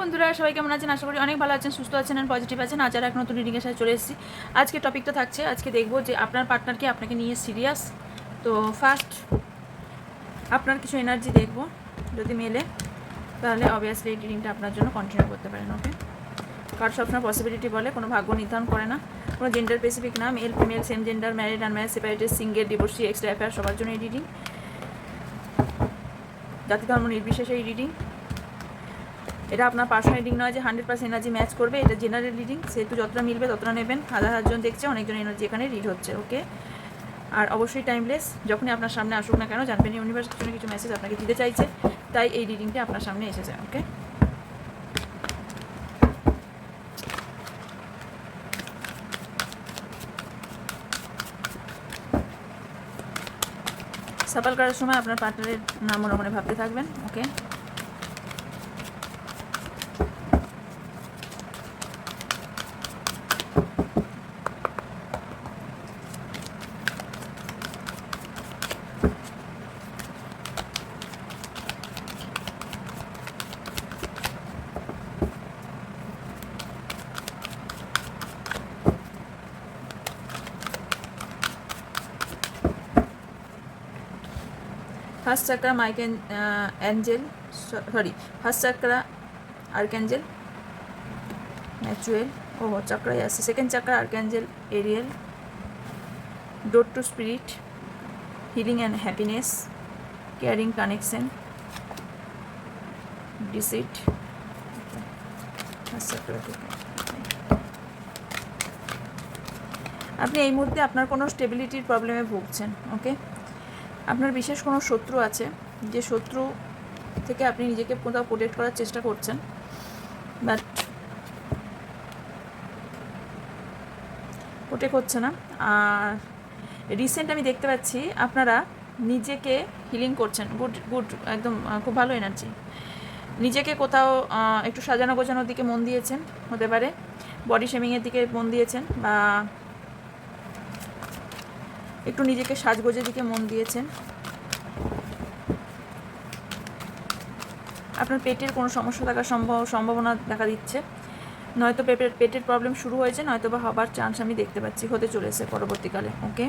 বন্ধুরা, সবাই কেমন আছেন? আশা করি অনেক ভালো আছেন, সুস্থ আছেন আর পজিটিভ আছেন। আজ আর এক নতুন রিডিংয়ের সাথে চলে এসেছি। আজকে টপিকটা থাকছে, আজকে দেখব যে আপনার পার্টনারকে আপনাকে নিয়ে সিরিয়াস তো ফার্স্ট আপনার কিছু এনার্জি দেখব, যদি মেলে, তাহলে অবভিয়াসলি এই রিডিংটা আপনার জন্য কন্টিনিউ করতে পারেন ওকে কার সবসময় পসিবিলিটি বলে, কোনো ভাগ্য নির্ধারণ করে না। কোনো জেন্ডার স্পেসিফিক না male female same gender married unmarried separated single divorcee extra affair সবার জন্য এই রিডিং জাতি ধর্ম নির্বিশেষে এই রিডিং এটা আপনার পার্সোনাল রিডিং নয় যে হান্ড্রেড পার্সেন্ট এনার্জি ম্যাচ করবে, এটা জেনারেল রিডিং সেহেতু যতটা মিলবে ততটা নেবেন। হাজার হাজারজন দেখছে, অনেকজন এনার্জি এখানে রিড হচ্ছে ওকে আর অবশ্যই টাইমলেস যখনই আপনার সামনে আসুক না কেন, জানবেন ইউনিভার্স না কিছু মেসেজ আপনাকে দিতে চাইছে, তাই এই রিডিংটা আপনার সামনে এসেছে ওকে সাপাল করার সময় আপনার পার্টনারের নাম মনে মনে ভাবতে থাকবেন okay first chakra mike angel sorry first chakra archangel ন্যাচুয়েল ও চাকরাই আছে second chakra archangel Ariel door to spirit healing and happiness caring connection deceit আপনি এই মুহূর্তে আপনার কোনো স্টেবিলিটির প্রবলেমে ভুগছেন ওকে আপনার বিশেষ কোনো শত্রু আছে? যে শত্রু থেকে আপনি নিজেকে কোথাও প্রোটেক্ট করার চেষ্টা করছেন বাট প্রোটেক্ট হচ্ছে না। আর রিসেন্ট আমি দেখতে পাচ্ছি, আপনারা নিজেকে হিলিং করছেন। গুড গুড একদম খুব ভালো এনার্জি নিজেকে কোথাও একটু সাজানো গোছানোর দিকে মন দিয়েছেন, হতে পারে। বডি শেমিংয়ের দিকে মন দিয়েছেন, বা একটু নিজেকে সাজগোজের দিকে মন দিয়েছেন। আপনার পেটের কোনো সমস্যা থাকার সম্ভব সম্ভাবনা দেখা দিচ্ছে। নয়তো পেটের পেটের প্রবলেম শুরু হয়েছে নয়তো বা হবার চান্স আমি দেখতে পাচ্ছি, হতে চলেছে পরবর্তীকালে ওকে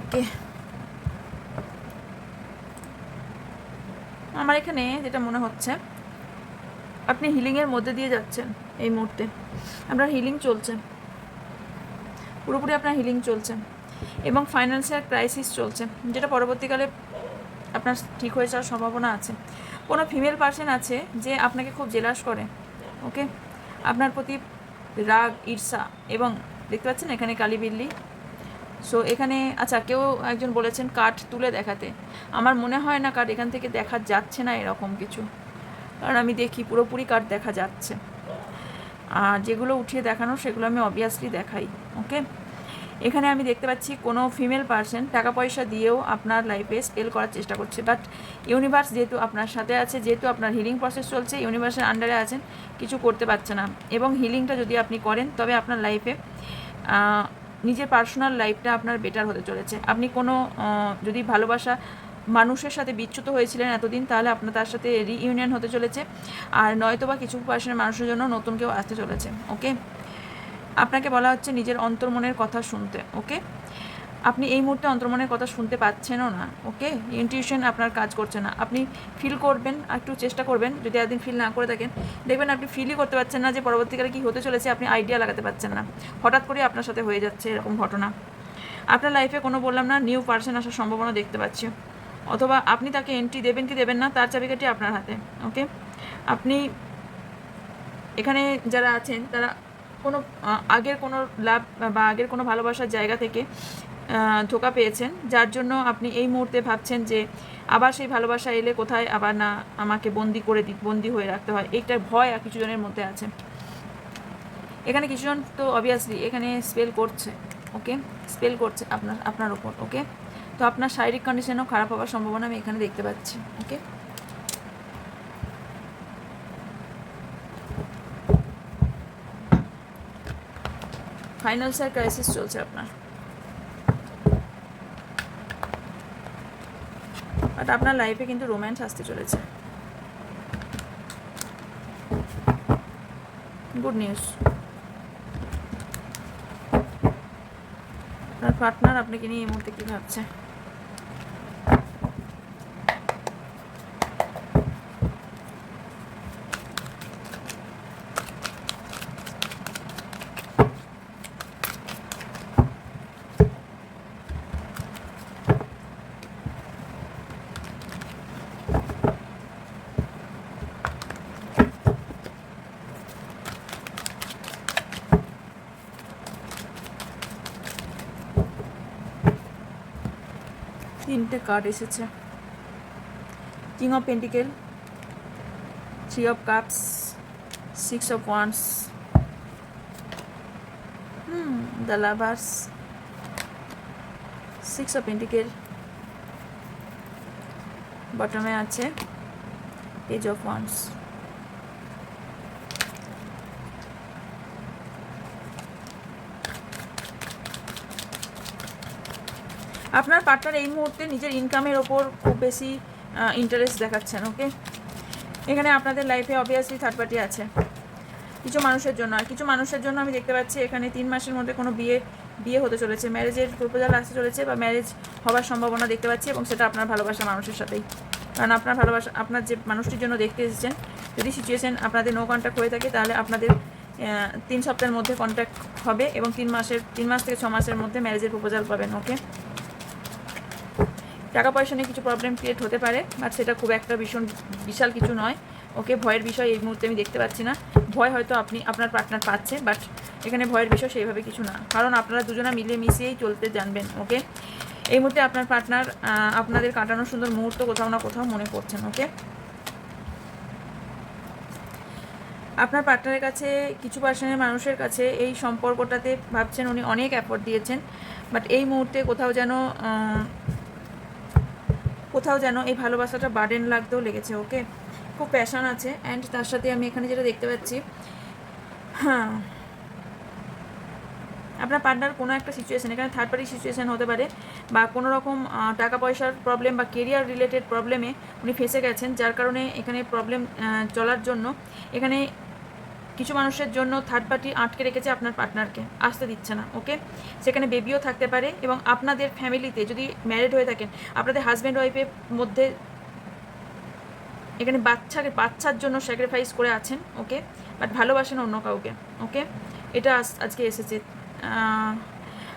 ওকে। আমার এখানে যেটা মনে হচ্ছে, আপনি হিলিংয়ের মধ্যে দিয়ে যাচ্ছেন এই মুহূর্তে। আপনার হিলিং চলছে। পুরোপুরি আপনার হিলিং চলছে। এবং ফাইন্যান্সিয়াল ক্রাইসিস চলছে, যেটা পরবর্তীকালে আপনার ঠিক হয়ে যাওয়ার সম্ভাবনা আছে। কোনো ফিমেল পার্সন আছে যে আপনাকে খুব জেলাস করে ওকে আপনার প্রতি রাগ, ঈর্ষা এবং দেখতে পাচ্ছেন এখানে কালী বিল্লি সো এখানে আচ্ছা কেউ একজন বলেছেন কাঠ তুলে দেখাতে। আমার মনে হয় না কাঠ এখান থেকে দেখা যাচ্ছে না এরকম কিছু। কারণ আমি দেখি পুরোপুরি কাঠ দেখা যাচ্ছে। আর যেগুলো উঠিয়ে দেখানো, সেগুলো আমি অবভিয়াসলি দেখাই ওকে এখানে আমি দেখতে পাচ্ছি কোনো ফিমেল পার্সন টাকা পয়সা দিয়েও আপনার লাইফে স্পেল করার চেষ্টা করছে। বাট ইউনিভার্স যেহেতু আপনার সাথে আছে, যেহেতু আপনার হিলিং প্রসেস চলছে ইউনিভার্সের আন্ডারে আছেন, কিছু করতে পারছে না। এবং হিলিংটা যদি আপনি করেন, তবে আপনার লাইফে নিজের পার্সোনাল লাইফটা আপনার বেটার হতে চলেছে। আপনি কোনো যদি ভালোবাসা মানুষের সাথে বিচ্যুত হয়েছিলেন এতদিন, তাহলে আপনার তার সাথে রিইউনিয়ন হতে চলেছে। আর নয়তো বা কিছু পার্সেন্ট মানুষের জন্য নতুন কেউ আসতে চলেছে ওকে আপনাকে বলা হচ্ছে নিজের অন্তর্মনের কথা শুনতে ওকে আপনি এই মুহূর্তে অন্তর্মনের কথা শুনতে পাচ্ছেনও না, ওকে? ইনটিউশন আপনার কাজ করছে না। আপনি ফিল করবেন, একটু চেষ্টা করবেন, যদি একদিন ফিল না করে থাকেন, দেখবেন আপনি ফিলই করতে পারছেন না যে পরবর্তীকালে কী হতে চলেছে, আপনি আইডিয়া লাগাতে পারছেন না। হঠাৎ করে আপনার সাথে হয়ে যাচ্ছে এরকম ঘটনা। আপনার লাইফে কোনো বললাম না নিউ পার্সন আসার সম্ভাবনা দেখতে পাচ্ছি। অথবা আপনি তাকে এন্ট্রি দেবেন কি দেবেন না, তার চাবিকাঠি আপনার হাতে, ওকে? আপনি এখানে যারা আছেন, তারা কোনো আগের কোনো লাভ বা আগের কোনো ভালোবাসার জায়গা থেকে ধোকা পেয়েছেন, যার জন্য আপনি এই মুহূর্তে ভাবছেন যে আবার সেই ভালোবাসা এলে কোথায় আবার না আমাকে বন্দি করে দি বন্দি হয়ে রাখতে হয়। এইটার ভয় আর কিছুজনের মধ্যে আছে। এখানে কিছুজন তো অবভিয়াসলি এখানে স্পেল করছে ওকে স্পেল করছে আপনার আপনার ওপর ওকে তো আপনার শারীরিক কন্ডিশনও খারাপ হওয়ার সম্ভাবনা আমি এখানে দেখতে পাচ্ছি ওকে ফাইনাল স্যার ক্রাইসিস চলছে আপনার। বাট আপনার লাইফে কিন্তু রোম্যান্স আসতে চলেছে। গুড নিউজ আপনার পার্টনার আপনাকে নিয়ে এই মুহূর্তে কী ভাবছে? তিনটে কার্ড এসেছে। King of pentacle three of cups six of wands hmm the lovers six of pentacle বটমে আছে এজ অফ ওয়ান্স আপনার পার্টনার এই মুহূর্তে নিজের ইনকামের ওপর খুব বেশি ইন্টারেস্ট দেখাচ্ছেন ওকে এখানে আপনাদের লাইফে অবভিয়াসলি থার্ড পার্টি আছে। কিছু মানুষের জন্য, আর কিছু মানুষের জন্য আমি দেখতে পাচ্ছি এখানে তিন মাসের মধ্যে কোনো বিয়ে বিয়ে হতে চলেছে। ম্যারেজের প্রপোজাল আসতে চলেছে বা ম্যারেজ হওয়ার সম্ভাবনা দেখতে পাচ্ছি এবং সেটা আপনার ভালোবাসা মানুষের সাথেই। কারণ আপনার ভালোবাসা, আপনার যে মানুষটির জন্য দেখতে এসেছেন, যদি সিচুয়েশন আপনাদের নো কন্ট্যাক্ট হয়ে থাকে, তাহলে আপনাদের তিন সপ্তাহের মধ্যে কন্ট্যাক্ট হবে এবং তিন মাসের, তিন মাস থেকে ছ মাসের মধ্যে ম্যারেজের প্রপোজাল পাবেন ওকে টাকা পয়সা নিয়ে কিছু প্রবলেম ক্রিয়েট হতে পারে বাট সেটা খুব একটা ভীষণ বিশাল কিছু নয়। ওকে, ভয়ের বিষয় এই মুহূর্তে আমি দেখতে পাচ্ছি না। ভয় হয়তো আপনি, আপনার পার্টনার পাচ্ছে বাট এখানে ভয়ের বিষয় সেইভাবে কিছু না। কারণ আপনারা দুজনা মিলিয়ে মিশিয়েই চলতে জানবেন, ওকে? এই মুহূর্তে আপনার পার্টনার আপনাদের কাটানোর সুন্দর মুহূর্ত কোথাও না কোথাও মনে করছেন ওকে? আপনার পার্টনারের কাছে, কিছু পার্সেন্টের মানুষের কাছে এই সম্পর্কটাতে ভাবছেন উনি অনেক অ্যাফোর্ট দিয়েছেন বাট এই মুহূর্তে কোথাও যেন কোথাও যেন এই ভালোবাসাটা বার্ডেন লাগতেও লেগেছে, ওকে? খুব প্যাশন আছে অ্যান্ড তার সাথে আমি এখানে যেটা দেখতে পাচ্ছি হ্যাঁ আপনার পার্টনার কোনো একটা সিচুয়েশান এখানে থার্ড পার্টি সিচুয়েশান হতে পারে, বা কোনো রকম টাকা পয়সার প্রবলেম বা কেরিয়ার রিলেটেড প্রবলেমে উনি ফেসে গেছেন, যার কারণে এখানে প্রবলেম চলার জন্য। এখানে কিছু মানুষের জন্য থার্ড পার্টি আটকে রেখেছে আপনার পার্টনারকে আসতে দিচ্ছে না ওকে সেখানে বেবিও থাকতে পারে এবং আপনাদের ফ্যামিলিতে যদি ম্যারিড হয়ে থাকেন, আপনাদের হাজব্যান্ড ওয়াইফের মধ্যে এখানে বাচ্চাকে, বাচ্চার জন্য স্যাক্রিফাইস করে আছেন ওকে বাট ভালোবাসেন অন্য কাউকে ওকে এটা আজ- আজকে এসেছে।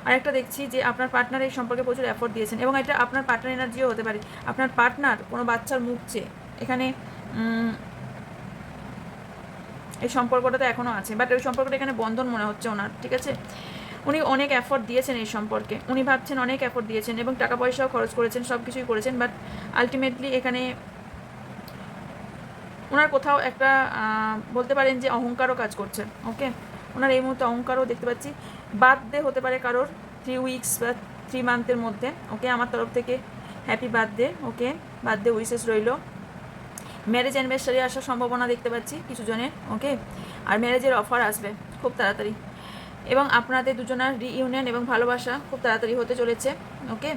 আরেকটা দেখছি যে আপনার পার্টনার এই সম্পর্কে প্রচুর এফোর্ট দিয়েছেন এবং এটা আপনার পার্টনার এনার্জিও হতে পারে। আপনার পার্টনার কোনো বাচ্চার মুখ চেয়ে, এখানে এই সম্পর্কটা তো এখনও আছে বাট ওই সম্পর্কটা এখানে বন্ধন মনে হচ্ছে ওনার, ঠিক আছে? উনি অনেক এফোর্ট দিয়েছেন এই সম্পর্কে। উনি ভাবছেন অনেক এফোর্ট দিয়েছেন এবং টাকা পয়সাও খরচ করেছেন, সব কিছুই করেছেন বাট আলটিমেটলি এখানে ওনার কোথাও একটা বলতে পারেন যে অহংকারও কাজ করছে ওকে ওনার এই মুহূর্তে অহংকারও দেখতে পাচ্ছি। বার্থডে হতে পারে কারোর থ্রি উইকস বা থ্রি মান্থের মধ্যে ওকে আমার তরফ থেকে happy birthday okay birthday wishes রইল। ম্যারেজ অ্যানিভার্সারি আসার সম্ভাবনা দেখতে পাচ্ছি কিছু জনের ওকে আর ম্যারেজের অফার আসবে খুব তাড়াতাড়ি। এবং আপনাদের দুজনের রিইউনিয়ন এবং ভালোবাসা খুব তাড়াতাড়ি হতে চলেছে ওকে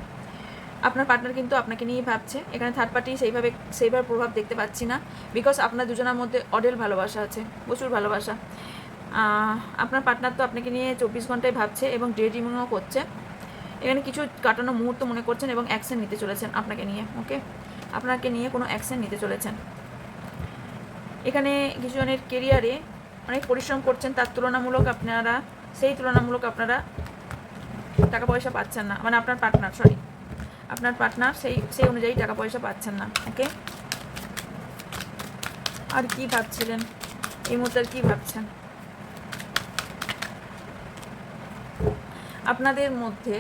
আপনার পার্টনার কিন্তু আপনাকে নিয়েই ভাবছে। এখানে থার্ড পার্টি সেইভাবে সেইভাবে প্রভাব দেখতে পাচ্ছি না বিকজ আপনার দুজনের মধ্যে অডেল ভালোবাসা আছে, প্রচুর ভালোবাসা। আপনার পার্টনার তো আপনাকে নিয়ে চব্বিশ ঘন্টায় ভাবছে এবং ডে ড্রিমিংও করছে। এখানে কিছু কাটানো মুহূর্ত মনে করছেন এবং অ্যাকশন নিতে চলেছেন আপনাকে নিয়ে ওকে আপনাকে নিয়ে কোনো অ্যাকশন নিতে চলেছেন। এখানে কিছু জনের কেরিয়ারে অনেক পরিশ্রম করছেন, তার তুলনামূলক আপনারা, সেই তুলনামূলক আপনারা টাকা পয়সা পাচ্ছেন না। মানে আপনার পার্টনার সরি আপনার পার্টনার সেই সেই অনুযায়ী টাকা পয়সা পাচ্ছেন না ওকে আর কি ভাবছিলেন? এই মুহূর্তে আর কি ভাবছেন? আপনাদের মধ্যে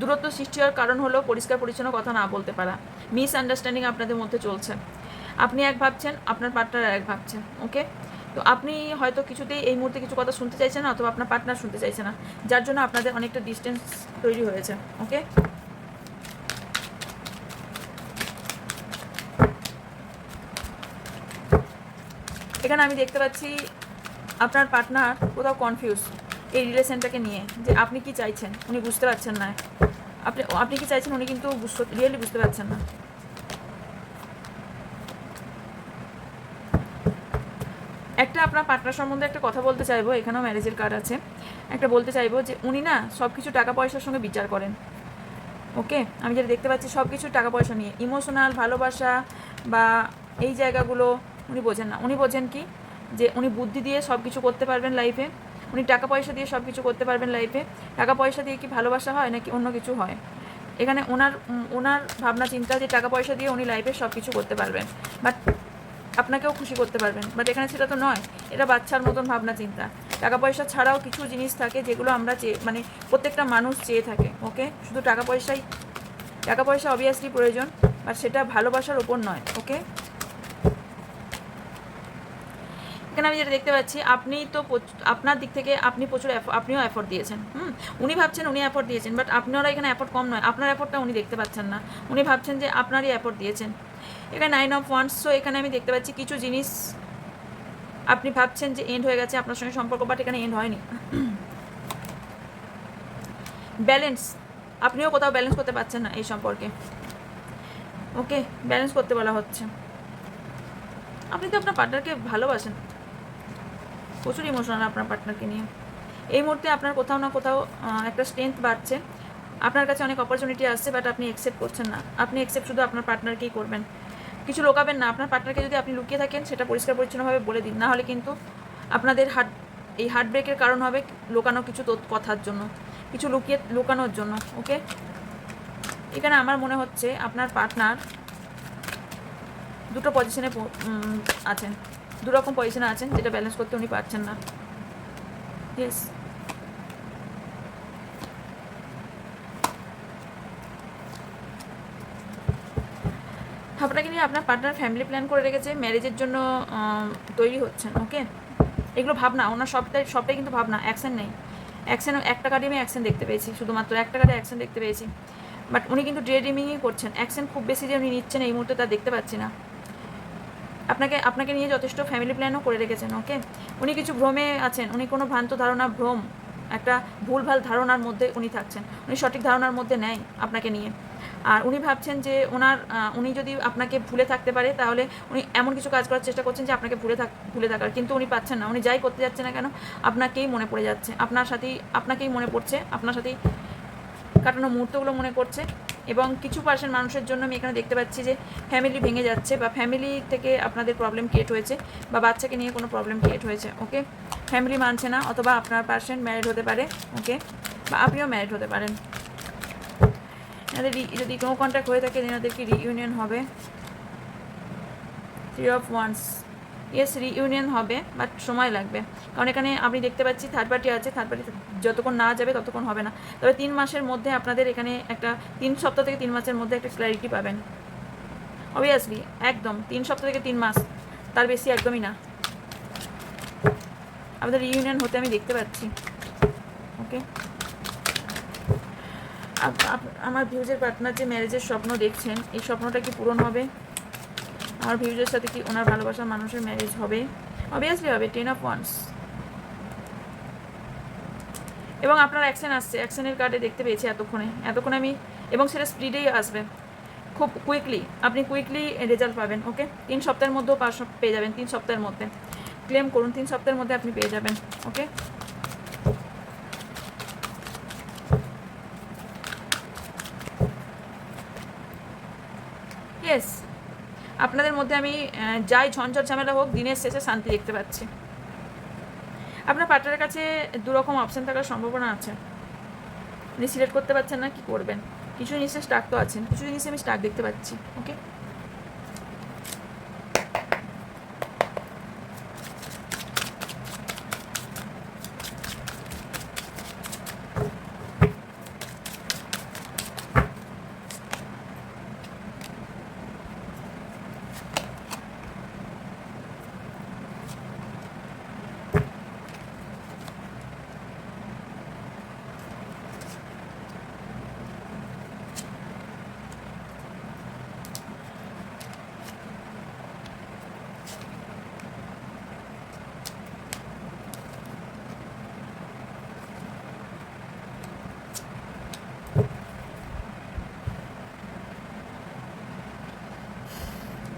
দূরত্ব সৃষ্টি হওয়ার কারণ হলো পরিষ্কার পরিচ্ছন্ন কথা না বলতে পারা। মিস আন্ডারস্ট্যান্ডিং আপনাদের মধ্যে চলছে। আপনি এক ভাবছেন, আপনার পার্টনার এক ভাবছেন ওকে তো আপনি হয়তো কিছুতেই এই মুহূর্তে কিছু কথা শুনতে চাইছেন না, অথবা আপনার পার্টনার শুনতে চাইছে না, যার জন্য আপনাদের অনেকটা ডিস্টেন্স তৈরি হয়েছে ওকে এখানে আমি দেখতে পাচ্ছি, আপনার পার্টনার কোথাও কনফিউজ এই রিলেশনটাকে নিয়ে যে আপনি কি চাইছেন? উনি বুঝতে পারছেন না। আপনি আপনি কি চাইছেন উনি কিন্তু রিয়েলি বুঝতে পারছেন না। একটা আপনার পার্টনার সম্বন্ধে একটা কথা বলতে চাইব, এখানেও ম্যারেজের কার্ড আছে। একটা বলতে চাইব যে উনি না সব কিছু টাকা পয়সার সঙ্গে বিচার করেন। ওকে? আমি যেটা দেখতে পাচ্ছি সব কিছু টাকা পয়সা নিয়ে। ইমোশনাল ভালোবাসা বা এই জায়গাগুলো উনি বোঝেন না। উনি বোঝেন কি? যে উনি বুদ্ধি দিয়ে সব কিছু করতে পারবেন লাইফে উনি টাকা পয়সা দিয়ে সব কিছু করতে পারবেন লাইফে টাকা পয়সা দিয়ে কি ভালোবাসা হয় নাকি অন্য কিছু হয়? এখানে ওনার ওনার ভাবনা, চিন্তা যে টাকা পয়সা দিয়ে উনি লাইফে সব কিছু করতে পারবেন। বাট আপনাকেও খুশি করতে পারবেন। বাট এখানে সেটা তো নয়। এটা বাচ্চার মতন ভাবনা, চিন্তা। টাকা পয়সা ছাড়াও কিছু জিনিস থাকে যেগুলো আমরা চেয়ে মানে প্রত্যেকটা মানুষ চেয়ে থাকে ওকে শুধু টাকা পয়সাই, টাকা পয়সা অবভিয়াসলি প্রয়োজন বাট সেটা ভালোবাসার ওপর নয় ওকে এখানে আমি যেটা দেখতে পাচ্ছি, আপনি তো আপনার দিক থেকে আপনি প্রচুর আপনিও এফোর্ট দিয়েছেন, হুম? উনি ভাবছেন উনি এফোর্ট দিয়েছেন বাট আপনারা এখানে এফোর্ট কম নয়। আপনার এফোর্টটা উনি দেখতে পাচ্ছেন না। উনি ভাবছেন যে আপনারই এফোর্ট দিয়েছেন। এখানে নাইন অফ ওয়ান্স সো এখানে আমি দেখতে পাচ্ছি কিছু জিনিস আপনি ভাবছেন যে এন্ড হয়ে গেছে, আপনার সঙ্গে সম্পর্ক বাট এখানে এন্ড হয়নি। ব্যালেন্স আপনিও কোথাও ব্যালেন্স করতে পারছেন না এই সম্পর্কে। ওকে ব্যালেন্স করতে বলা হচ্ছে। আপনি তো আপনার পার্টনারকে ভালোবাসেন। প্রচুর ইমোশনাল আপনার পার্টনারকে নিয়ে। এই মুহূর্তে আপনার কোথাও না কোথাও একটা স্ট্রেংথ বাড়ছে। আপনার কাছে অনেক অপরচুনিটি আসছে বাট আপনি অ্যাকসেপ্ট করছেন না। আপনি অ্যাকসেপ্ট শুধু আপনার পার্টনারকেই করবেন। কিছু লোকাবেন না। আপনার পার্টনারকে যদি আপনি লুকিয়ে থাকেন, সেটা পরিষ্কার পরিচ্ছন্নভাবে বলে দিন। না হলে কিন্তু আপনাদের হার্ট এই হার্ট ব্রেকের কারণ হবে লোকানো কিছু কথার জন্য, কিছু লুকিয়ে, লুকানোর জন্য ওকে এখানে আমার মনে হচ্ছে আপনার পার্টনার দুটো পজিশনে আছেন। দু রকম পজিশনে আছেন, যেটা ব্যালেন্স করতে উনি পারছেন না। ইয়েস আপনাকে নিয়ে আপনার পার্টনার ফ্যামিলি প্ল্যান করে রেখেছে ম্যারেজের জন্য তৈরি হচ্ছেন ওকে এগুলো ভাবনা, ওনার সবটাই সবটাই কিন্তু ভাবনা অ্যাকশন নেই। অ্যাকশন একটা কার্ডে আমি অ্যাকশন দেখতে পেয়েছি, শুধুমাত্র একটা কার্ডে অ্যাকশন দেখতে পেয়েছি। বাট উনি কিন্তু ডে ড্রিমিংই করছেন। অ্যাকশন খুব বেশি যে উনি নিচ্ছেন, এই মুহূর্তে তা দেখতে পাচ্ছি না। আপনাকে আপনাকে নিয়ে যথেষ্ট ফ্যামিলি প্ল্যানও করে রেখেছেন ওকে উনি কিছু ভ্রমে আছেন, উনি কোনো ভ্রান্ত ধারণা, ভ্রম, একটা ভুলভাল ধারণার মধ্যে উনি থাকছেন, উনি সঠিক ধারণার মধ্যে নেয় আপনাকে নিয়ে। আর উনি ভাবছেন যে ওনার উনি যদি আপনাকে ভুলে থাকতে পারে, তাহলে উনি এমন কিছু কাজ করার চেষ্টা করছেন যে আপনাকে ভুলে থাক, ভুলে থাকার, কিন্তু উনি পাচ্ছেন না। উনি যাই করতে যাচ্ছে না কেন, আপনাকেই মনে পড়ে যাচ্ছে। আপনার সাথেই, আপনাকেই মনে পড়ছে, আপনার সাথেই কাটানো মুহূর্তগুলো মনে করছে এবং কিছু পার্সেন্ট মানুষের জন্য আমি এখানে দেখতে পাচ্ছি যে ফ্যামিলি ভেঙে যাচ্ছে বা ফ্যামিলি থেকে আপনাদের প্রবলেম ক্রিয়েট হয়েছে বা বাচ্চাকে নিয়ে কোনো প্রবলেম ক্রিয়েট হয়েছে ওকে ফ্যামিলি মানছে না অথবা আপনার পার্সেন্ট ম্যারিড হতে পারে ওকে বা আপনিও ম্যারিড হতে পারেন। এনাদের যদি কোনো কন্ট্যাক্ট হয়ে থাকে, এনাদের কি রিইউনিয়ন হবে? Three of wands yes reunion হবে বাট সময় লাগবে। কারণ এখানে আমি দেখতে পাচ্ছি থার্ড পার্টি আছে থার্ড পার্টি যতক্ষণ না যাবে ততক্ষণ হবে না। তবে তিন মাসের মধ্যে আপনাদের এখানে একটা, তিন সপ্তাহ থেকে তিন মাসের মধ্যে একটা ক্ল্যারিটি পাবেন। অবভিয়াসলি একদম, তিন সপ্তাহ থেকে তিন মাস, তার বেশি একদমই না। আপনাদের রিইউনিয়ন হতে আমি দেখতে পাচ্ছি। ওকে আমার ভিউজের পার্টনার যে ম্যারেজের স্বপ্ন দেখছেন, এই স্বপ্নটা কি পূরণ হবে? আমার ভিউজের সাথে কি ওনার ভালোবাসার মানুষের ম্যারেজ হবে? অবভিয়াসলি হবে টেন অফ ওয়ান্স এবং আপনার অ্যাকশন আসছে অ্যাকশনের কার্ডে দেখতে পেয়েছি এতক্ষণে এতক্ষণে আমি, এবং সেটা স্পিডেই আসবে। খুব কুইকলি আপনি কুইকলি রেজাল্ট পাবেন ওকে তিন সপ্তাহের মধ্যেও পেয়ে যাবেন, তিন সপ্তাহের মধ্যে। ক্লেম করুন, তিন সপ্তাহের মধ্যে আপনি পেয়ে যাবেন ওকে ইয়েস আপনাদের মধ্যে আমি যাই ঝঞ্ঝট ঝামেলা হোক, দিনের শেষে শান্তি দেখতে পাচ্ছি। আপনার পার্টনারের কাছে দুরকম অপশান থাকার সম্ভাবনা আছে। উনি সিলেক্ট করতে পারছেন না, কি করবেন? কিছু জিনিসের স্টাক তো আছেন, কিছু জিনিসে আমি স্টাক দেখতে পাচ্ছি ওকে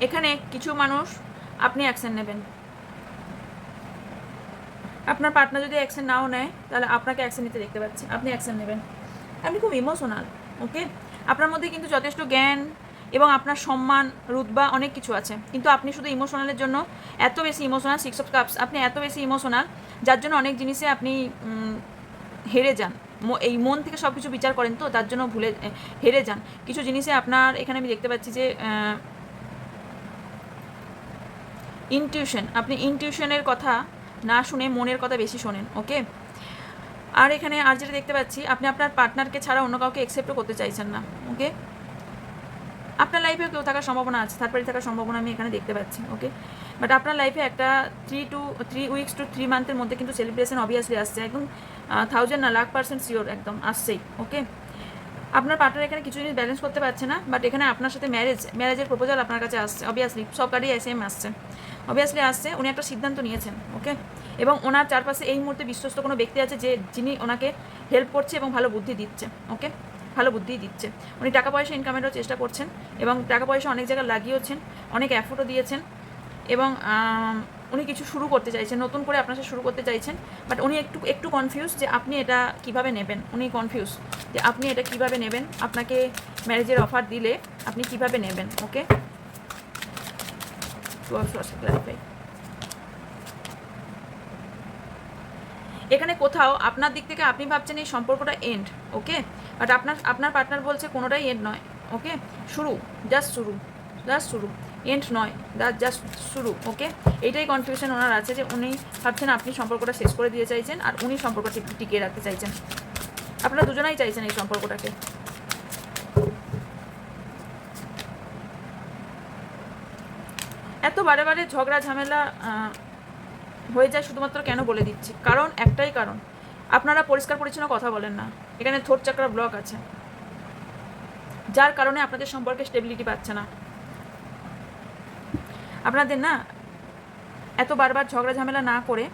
এখানে কিছু মানুষ, আপনি অ্যাকশন নেবেন। আপনার পার্টনার যদি অ্যাকশন নাও নেয়, তাহলে আপনাকে অ্যাকশন নিতে দেখতে পাচ্ছি। আপনি অ্যাকশন নেবেন। আপনি খুব ইমোশনাল ওকে আপনার মধ্যে কিন্তু যথেষ্ট জ্ঞান এবং আপনার সম্মান রুতবা অনেক কিছু আছে। কিন্তু আপনি শুধু ইমোশনালের জন্য এত বেশি ইমোশনাল সিক্স অফ কাপস আপনি এত বেশি ইমোশনাল যার জন্য অনেক জিনিসে আপনি হেরে যান। এই মন থেকে সব কিছু বিচার করেন তো, তার জন্য ভুলে হেরে যান। কিছু জিনিসে আপনার, এখানে আমি দেখতে পাচ্ছি যে ইনটিউশন আপনি ইনটিউশনের কথা না শুনে মনের কথা বেশি শোনেন ওকে আর এখানে আর যেটা দেখতে পাচ্ছি, আপনি আপনার পার্টনারকে ছাড়া অন্য কাউকে অ্যাকসেপ্টও করতে চাইছেন না ওকে আপনার লাইফেও কেউ থাকার সম্ভাবনা আছে থার্ড পার্টি থাকার সম্ভাবনা আমি এখানে দেখতে পাচ্ছি ওকে বাট আপনার লাইফে একটা three two three weeks two three মান্থের মধ্যে কিন্তু সেলিব্রেশন অবভিয়াসলি আসছে, একদম থাউজেন্ড না, লাখ পার্সেন্ট শিওর একদম, আসছেই ওকে আপনার পার্টনার এখানে কিছু জিনিস ব্যালেন্স করতে পারছে না বাট এখানে আপনার সাথে ম্যারেজ ম্যারেজের প্রপোজাল আপনার কাছে আসছে অবভিয়াসলি সব কার্ডই এস এম আসছে। অবভিয়াসলি আসছে, উনি একটা সিদ্ধান্ত নিয়েছেন ওকে এবং ওনার চারপাশে এই মুহূর্তে বিশ্বস্ত কোনো ব্যক্তি আছে যে, যিনি ওনাকে হেল্প করছে এবং ভালো বুদ্ধি দিচ্ছে ওকে ভালো বুদ্ধি দিচ্ছে। উনি টাকা পয়সা ইনকামেরও চেষ্টা করছেন এবং টাকা পয়সা অনেক জায়গায় লাগিয়েওছেন, অনেক অ্যাফোর্টও দিয়েছেন এবং উনি কিছু শুরু করতে চাইছেন, নতুন করে আপনার সাথে শুরু করতে চাইছেন বাট উনি একটু একটু কনফিউজ যে আপনি এটা কীভাবে নেবেন? উনি কনফিউজ যে আপনি এটা কীভাবে নেবেন? আপনাকে ম্যারেজের অফার দিলে আপনি কীভাবে নেবেন? ওকে এখানে কোথাও আপনার দিক থেকে আপনি ভাবছেন এই সম্পর্কটা এন্ড ওকে বাট আপনার আপনার পার্টনার বলছে কোনোটাই এন্ড নয় ওকে শুরু জাস্ট শুরু জাস্ট শুরু। এন্ড নয় দ্যাট জাস্ট শুরু ওকে এইটাই কনফিউশন ওনার আছে যে উনি ভাবছেন আপনি সম্পর্কটা শেষ করে দিয়ে চাইছেন আর উনি সম্পর্কটা টিক- টিকিয়ে রাখতে চাইছেন। আপনারা দুজনাই চাইছেন এই সম্পর্কটাকে। এত বারে বারে ঝগড়া, ঝামেলা হয়ে যায় শুধুমাত্র কেন বলে দিচ্ছি? কারণ একটাই কারণ, আপনারা পরিষ্কার পরিচ্ছন্ন কথা বলেন না। এখানে থোট চাকরা ব্লক আছে। যার কারণে আপনাদের সম্পর্কে স্টেবিলিটি পাচ্ছে না। আপনাদের না এত বারবার ঝগড়া ঝামেলা না করে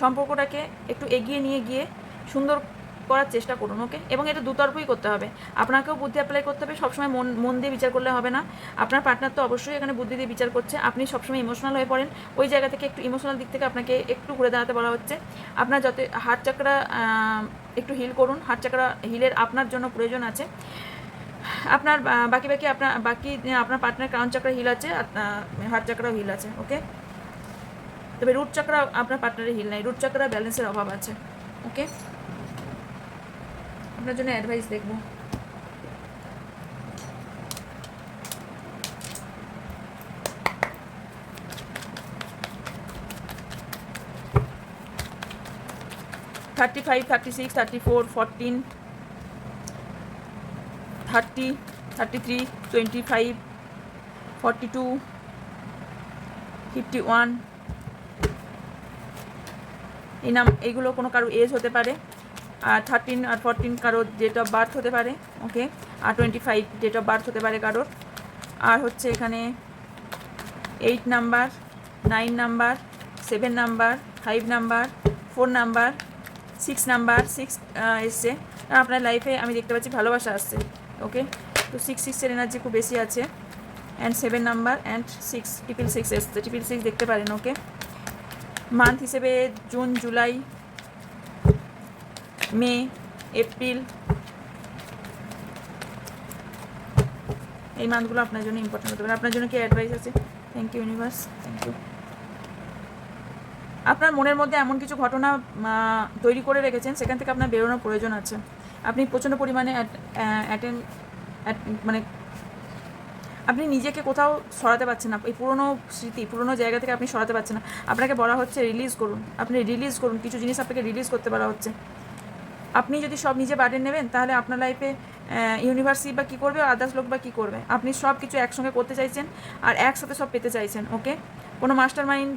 সম্পর্কটাকে একটু এগিয়ে নিয়ে গিয়ে সুন্দর করার চেষ্টা করুন ওকে এবং এটা দুতরফই করতে হবে। আপনাকেও বুদ্ধি অ্যাপ্লাই করতে হবে, সবসময় মন মন দিয়ে বিচার করলে হবে না। আপনার পার্টনার তো অবশ্যই এখানে বুদ্ধি দিয়ে বিচার করছে। আপনি সবসময় ইমোশনাল হয়ে পড়েন। ওই জায়গা থেকে একটু ইমোশনাল দিক থেকে আপনাকে একটু ঘুরে দাঁড়াতে বলা হচ্ছে। আপনার যত হাত চাকরা একটু হিল করুন। হাত চাকরা হিলের আপনার জন্য প্রয়োজন আছে। আপনার বাকি বাকি আপনার বাকি আপনার পার্টনার ক্রাউন চাকরা হিল আছে হাত চাকরাও হিল আছে ওকে তবে রুট চাকরা আপনার পার্টনারের হিল নাই রুট চাকরা ব্যালেন্সের অভাব আছে ওকে আপনার জন্য অ্যাডভাইস দেখব। Thirty five thirty six thirty four fourteen thirty thirty three twenty five forty two fifty one এই নাম, এইগুলো কোনো কারও এজ হতে পারে। আর থার্টিন আর ফোরটিন কারোর ডেট অফ বার্থ হতে পারে ওকে আর twenty five date of birth হতে পারে কারোর। আর হচ্ছে এখানে eight number nine number seven number five number four number six number six এসছে। আপনার লাইফে আমি দেখতে পাচ্ছি ভালোবাসা আসছে। ওকে? তো সিক্স সিক্সের এনার্জি খুব বেশি আছে। And seven number and six triple six এসছে ট্রিপল সিক্স দেখতে পারেন ওকে? মান্থ হিসেবে জুন জুলাই মে এপ্রিল এই মান্থগুলো আপনার জন্য ইম্পর্টেন্ট হতে পারে। আপনার জন্য কি অ্যাডভাইস আছে? Thank you universe thank you আপনার মনের মধ্যে এমন কিছু ঘটনা তৈরি করে রেখেছেন সেখান থেকে আপনার বেরোনোর প্রয়োজন আছে। আপনি প্রচণ্ড পরিমাণে অ্যাটেন্ড মানে আপনি নিজেকে কোথাও সরাতে পারছেন না। এই পুরনো স্মৃতি, পুরনো জায়গা থেকে আপনি সরাতে পারছেন না। আপনাকে বলা হচ্ছে রিলিজ করুন। আপনি রিলিজ করুন। কিছু জিনিস আপনাকে রিলিজ করতে বলা হচ্ছে। আপনি যদি সব নিজে বার্ডেন নেবেন, তাহলে আপনার লাইফে ইউনিভার্সিটি বা কী করবে আদার্স লোক বা কী করবে? আপনি সব কিছু একসঙ্গে করতে চাইছেন আর একসাথে সব পেতে চাইছেন ওকে কোনো মাস্টার মাইন্ড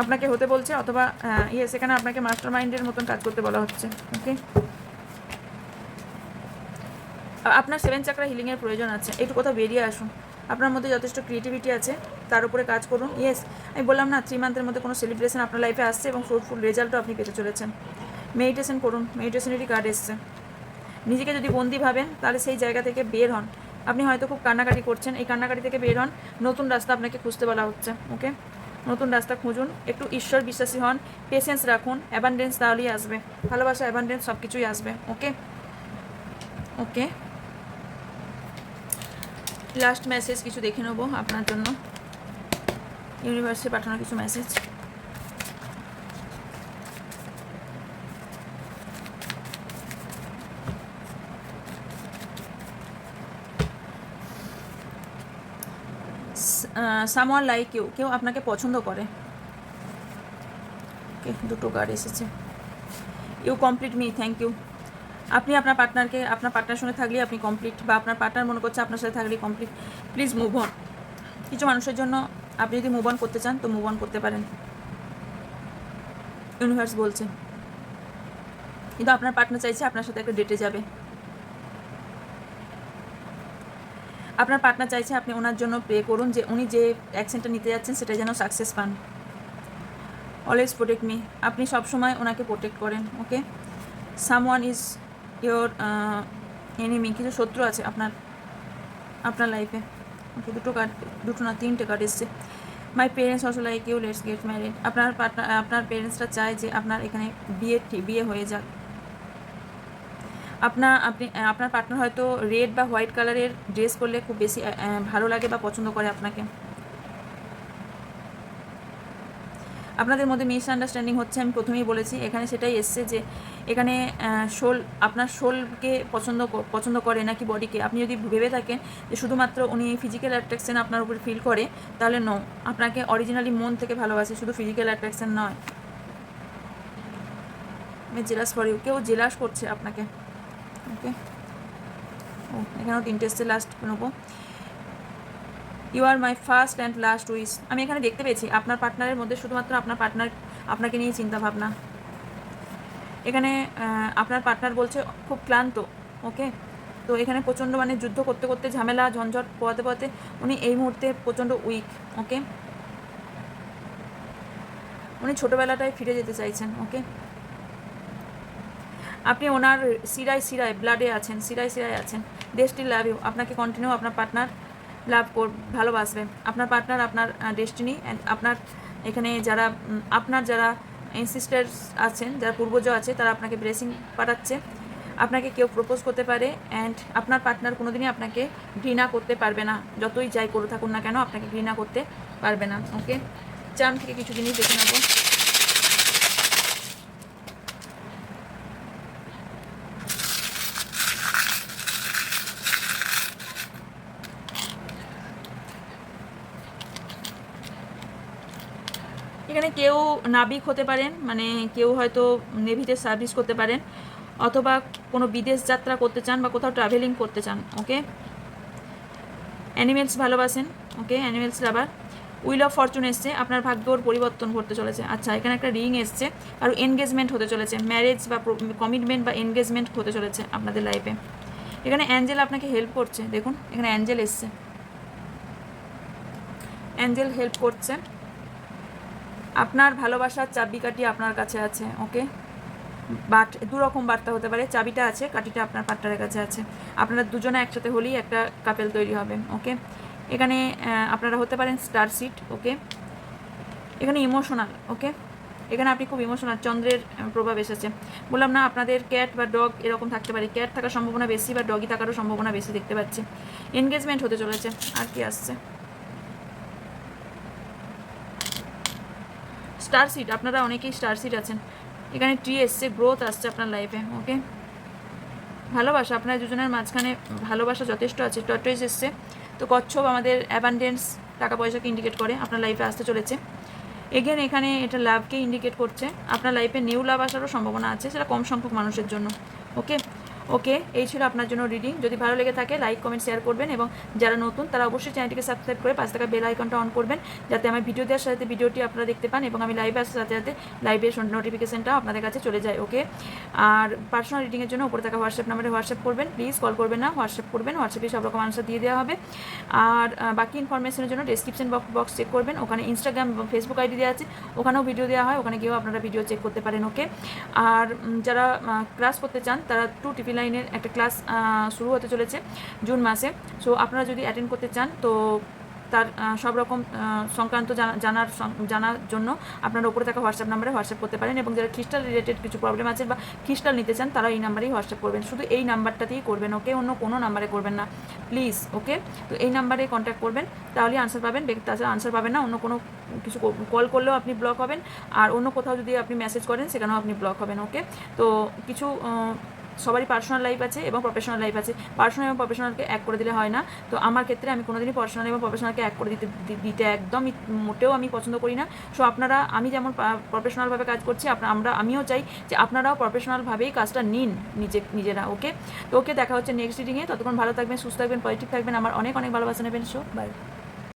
আপনাকে হতে বলছে, অথবা ইয়ে সেখানে আপনাকে মাস্টার মাইন্ডের মতন কাজ করতে বলা হচ্ছে, ওকে? আপনার সেভেন চাকরা হিলিংয়ের প্রয়োজন আছে, একটু কোথাও বেরিয়ে আসুন। আপনার মধ্যে যথেষ্ট ক্রিয়েটিভিটি আছে, তার উপরে কাজ করুন ইয়েস আমি বললাম না থ্রি মান্থের মধ্যে কোনো সেলিব্রেশন আপনার লাইফে আসছে এবং ফ্রুটফুল রেজাল্টও আপনি পেতে চলেছেন। মেডিটেশন করুন মেডিটেশনেরই কার্ড এসছে। নিজেকে যদি বন্দি ভাবেন, তাহলে সেই জায়গা থেকে বের হন। আপনি হয়তো খুব কান্নাকাটি করছেন, এই কান্নাকাটি থেকে বের হন, নতুন রাস্তা আপনাকে খুঁজতে বলা হচ্ছে, ওকে? নতুন রাস্তা খুঁজুন, একটু ঈশ্বর বিশ্বাসী হন পেশেন্স রাখুন অ্যাবান্ডেন্স তাহলেই আসবে। ভালোবাসা অ্যাবান্ডেন্স সব কিছুই আসবে ওকে ওকে লাস্ট মেসেজ কিছু দেখে নেব আপনার জন্য। ইউনিভার্সে পাঠানো কিছু মেসেজ সামওয়ান লাইক ইউ কেউ আপনাকে পছন্দ করে। Okay, দুটো কার্ড এসেছে। You complete me thank you আপনি আপনার পার্টনারকে আপনার পার্টনার সঙ্গে থাকলে আপনি কমপ্লিট বা আপনার পার্টনার মনে করছে আপনার সাথে থাকলে কমপ্লিট প্লিজ মুভ অন কিছু মানুষের জন্য আপনি যদি মুভ অন করতে চান তো মুভ অন করতে পারেন। ইউনিভার্স বলছে। কিন্তু আপনার পার্টনার চাইছে আপনার সাথে একটা ডেটে যাবে। আপনার পার্টনার চাইছে আপনি ওনার জন্য প্রে করুন যে উনি যে অ্যাকশনটা নিতে যাচ্ছেন সেটা যেন সাকসেস পান। অলওয়েজ প্রোটেক্ট মি আপনি সবসময় ওনাকে প্রোটেক্ট করেন okay someone is your enemy কিছু শত্রু আছে আপনার আপনার লাইফে ওকে দুটো কার্ড দুটো না তিনটে কার্ড এসছে। My parents also like you let's get married আপনার পার্টনার আপনার পেরেন্টসরা চায় যে আপনার এখানে বিয়ে বিয়ে হয়ে যাক। আপনার আপনি আপনার পার্টনার হয়তো রেড বা হোয়াইট কালারের ড্রেস পরলে খুব বেশি ভালো লাগে বা পছন্দ করে আপনাকে। আপনাদের মধ্যে মিসআন্ডারস্ট্যান্ডিং হচ্ছে, আমি প্রথমেই বলেছি। এখানে সেটাই এসছে যে, এখানে শোল, আপনার শোলকে পছন্দ পছন্দ করে নাকি বডিকে আপনি যদি ভেবে থাকেন যে শুধুমাত্র উনি ফিজিক্যাল অ্যাট্রাকশন আপনার উপর ফিল করে, তাহলে নো আপনাকে অরিজিনালি মন থেকে ভালোবাসে, শুধু ফিজিক্যাল অ্যাট্রাকশন নয়। আমি জেলাস ফর ইউ কেউ জেলাস করছে আপনাকে। ও এখানেও তিনটে এসছে লাস্ট নেব। You are my first and last wish আমি এখানে দেখতে পেয়েছি, আপনার পার্টনারের মধ্যে শুধুমাত্র আপনার পার্টনার আপনাকে নিয়ে চিন্তা ভাবনা এখানে আপনার পার্টনার বলছে, খুব ক্লান্ত। ওকে তো এখানে প্রচণ্ড মানে যুদ্ধ করতে করতে ঝামেলা, ঝঞ্ঝট, পোয়াতে পোয়াতে উনি এই মুহূর্তে প্রচণ্ড উইক ওকে উনি ছোটোবেলাটায় ফিরে যেতে চাইছেন ওকে আপনি ওনার সিরায় সিরায় ব্লাডে আছেন, সিরায় সিরায় আছেন। দেশটি লাভ ইউ আপনাকে কন্টিনিউ আপনার পার্টনার লাভ কর, ভালোবাসবে। আপনার পার্টনার আপনার ডেস্টিনি অ্যান্ড আপনার এখানে যারা আপনার যারা এনসিস্টার্স আছেন, যারা পূর্বজ আছে, তারা আপনাকে ব্লেসিং পাঠাচ্ছে। আপনাকে কেউ প্রপোজ করতে পারে অ্যান্ড আপনার পার্টনার কোনোদিনই আপনাকে ঘৃণা করতে পারবে না। যতই যাই করে থাকুন না কেন, আপনাকে ঘৃণা করতে পারবে না। ওকে চাম থেকে কিছু জিনিস দেখে নেব। এখানে কেউ নাবিক হতে পারেন মানে কেউ হয়তো নেভিতে সার্ভিস করতে পারেন, অথবা কোনো বিদেশ যাত্রা করতে চান বা কোথাও ট্রাভেলিং করতে চান ওকে অ্যানিমেলস ভালোবাসেন okay animals lover wheel of fortune এসছে, আপনার ভাগ্যর পরিবর্তন ঘটতে চলেছে। আচ্ছা এখানে একটা রিং এসছে, আর এনগেজমেন্ট হতে চলেছে ম্যারেজ বা কমিটমেন্ট বা এনগেজমেন্ট হতে চলেছে আপনাদের লাইফে এখানে অ্যাঞ্জেল আপনাকে হেল্প করছে, দেখুন, এখানে অ্যাঞ্জেল এসছে। অ্যাঞ্জেল হেল্প করছে। আপনার ভালোবাসার চাবিকাঠি আপনার কাছে আছে, ওকে? বাট দু রকম বার্তা হতে পারে, চাবিটা আছে, কাঠিটা আপনার পার্টনারের কাছে আছে। আপনারা দুজনে একসাথে হলেই একটা কাপেল তৈরি হবে, ওকে? এখানে আপনারা হতে পারেন স্টার সিট ওকে? এখানে ইমোশনাল ওকে? এখানে আপনি খুব ইমোশনাল চন্দ্রের প্রভাব এসেছে। বললাম না, আপনাদের ক্যাট বা ডগ এরকম থাকতে পারে। ক্যাট থাকার সম্ভাবনা বেশি বা ডগি থাকারও সম্ভাবনা বেশি দেখতে পাচ্ছি। এনগেজমেন্ট হতে চলেছে, আর কি আসছে? স্টার সিট আপনারা অনেকেই স্টার সিট আছেন। এখানে ট্রি এসছে গ্রোথ আসছে আপনার লাইফে ওকে ভালোবাসা, আপনার দুজনের মাঝখানে ভালোবাসা যথেষ্ট আছে। টর্টয়েস এসছে। তো কচ্ছপ আমাদের অ্যাবান্ডেন্স টাকা পয়সাকে ইন্ডিকেট করে, আপনার লাইফে আসতে চলেছে। এগেন এখানে এটা লাভকে ইন্ডিকেট করছে। আপনার লাইফে নিউ লাভ আসারও সম্ভাবনা আছে, সেটা কম সংখ্যক মানুষের জন্য ওকে ওকে, এই ছিল আপনার জন্য রিডিং যদি ভালো লেগে থাকে লাইক কমেন্ট শেয়ার করবেন এবং যারা নতুন, তারা অবশ্যই চ্যানেলটিকে সাবস্ক্রাইব করে পাঁচ টাকা বেল আইকনটা অন করবেন, যাতে আমার ভিডিও দেওয়ার সাথে ভিডিওটি আপনারা দেখতে পান এবং আমি লাইভে আসার সাথে সাথে লাইভের নোটিফিকেশনটা আপনাদের কাছে চলে যায়, ওকে? আর পার্সোনাল রিডিংয়ের জন্য উপরে থাকা হোয়াটসঅ্যাপ নাম্বারে হোয়াটসঅ্যাপ করবেন প্লিজ কল করবেন না হোয়াটসঅ্যাপ করবেন হোয়াটসঅ্যাপে সব রকম আনসার দিয়ে দেওয়া হবে। আর বাকি ইনফরমেশনের জন্য ডিসক্রিপশন বক্স চেক করবেন, ওখানে ইনস্টাগ্রাম এবং ফেসবুক আইডি দেওয়া আছে, ওখানেও ভিডিও দেওয়া হয়, ওখানে গিয়েও আপনারা ভিডিও চেক করতে পারেন, ওকে? আর যারা ক্লাস করতে চান, তারা টু টিপি লাইনের একটা ক্লাস শুরু হতে চলেছে জুন মাসে। সো আপনারা যদি অ্যাটেন্ড করতে চান, তো তার সব রকম সংক্রান্ত জানা- জানার জানার জন্য আপনারা উপরে থাকা হোয়াটসঅ্যাপ নাম্বারে হোয়াটসঅ্যাপ করতে পারেন এবং যারা খ্রিস্টাল রিলেটেড কিছু প্রবলেম আছে বা খ্রিস্টাল নিতে চান, তারা এই নাম্বারেই হোয়াটসঅ্যাপ করবেন। শুধু এই নাম্বারটাতেই করবেন, ওকে? অন্য কোনো নাম্বারে করবেন না। Please okay? তো এই নাম্বারে কন্ট্যাক্ট করবেন, তাহলে আনসার পাবেন। তাছাড়া আনসার পাবেন না, অন্য কোনো কিছু কল করলেও আপনি ব্লক হবেন। আর অন্য কোথাও যদি আপনি মেসেজ করেন, সেখানেও আপনি ব্লক হবেন, ওকে? তো কিছু সবারই পার্সোনাল লাইফ আছে এবং প্রফেশনাল লাইফ আছে। পার্সোনাল এবং প্রফেশনালকে এক করে দিলে হয় না। তো আমার ক্ষেত্রে আমি কোনোদিনই পার্সোনাল এবং প্রফেশনালকে এক করে দিতে দিতে একদমই মোটেও আমি পছন্দ করি না। সো আপনারা, আমি যেমন প্রফেশনালভাবে কাজ করছি আমরা, আমিও চাই যে আপনারাও প্রফেশনালভাবেই কাজটা নিন নিজে, নিজেরা ওকে তো ওকে দেখা হচ্ছে নেক্সট রিডিংয়ে ততক্ষণ ভালো থাকবেন, সুস্থ থাকবেন পজিটিভ থাকবেন। আমার অনেক অনেক ভালোবাসা নেবেন সো বাই